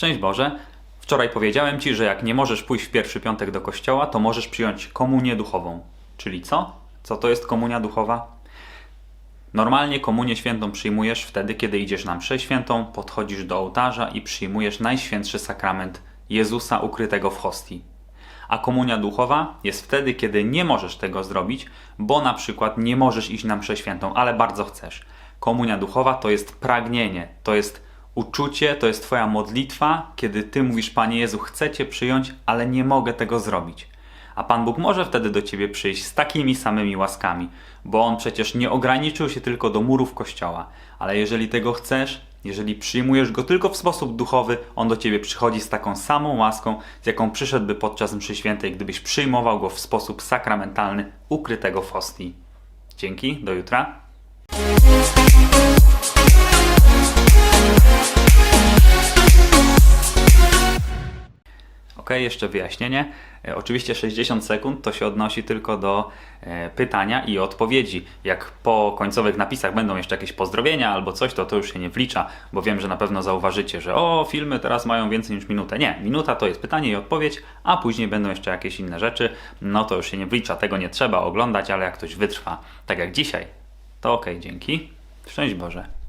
Szczęść Boże. Wczoraj powiedziałem Ci, że jak nie możesz pójść w pierwszy piątek do kościoła, to możesz przyjąć komunię duchową. Czyli co? Co to jest komunia duchowa? Normalnie komunię świętą przyjmujesz wtedy, kiedy idziesz na mszę świętą, podchodzisz do ołtarza i przyjmujesz najświętszy sakrament Jezusa ukrytego w hostii. A komunia duchowa jest wtedy, kiedy nie możesz tego zrobić, bo na przykład nie możesz iść na mszę świętą, ale bardzo chcesz. Komunia duchowa to jest pragnienie, to jest uczucie, to jest Twoja modlitwa, kiedy Ty mówisz, Panie Jezu, chcę Cię przyjąć, ale nie mogę tego zrobić. A Pan Bóg może wtedy do Ciebie przyjść z takimi samymi łaskami, bo On przecież nie ograniczył się tylko do murów kościoła. Ale jeżeli tego chcesz, jeżeli przyjmujesz Go tylko w sposób duchowy, On do Ciebie przychodzi z taką samą łaską, z jaką przyszedłby podczas mszy świętej, gdybyś przyjmował Go w sposób sakramentalny, ukrytego w hostii. Dzięki, do jutra. Jeszcze wyjaśnienie. E, Oczywiście 60 sekund to się odnosi tylko do e, pytania i odpowiedzi. Jak po końcowych napisach będą jeszcze jakieś pozdrowienia albo coś, to to już się nie wlicza, bo wiem, że na pewno zauważycie, że o, filmy teraz mają więcej niż minutę. Nie, minuta to jest pytanie i odpowiedź, a później będą jeszcze jakieś inne rzeczy. No to już się nie wlicza, tego nie trzeba oglądać, ale jak ktoś wytrwa, tak jak dzisiaj, to ok, dzięki. Szczęść Boże.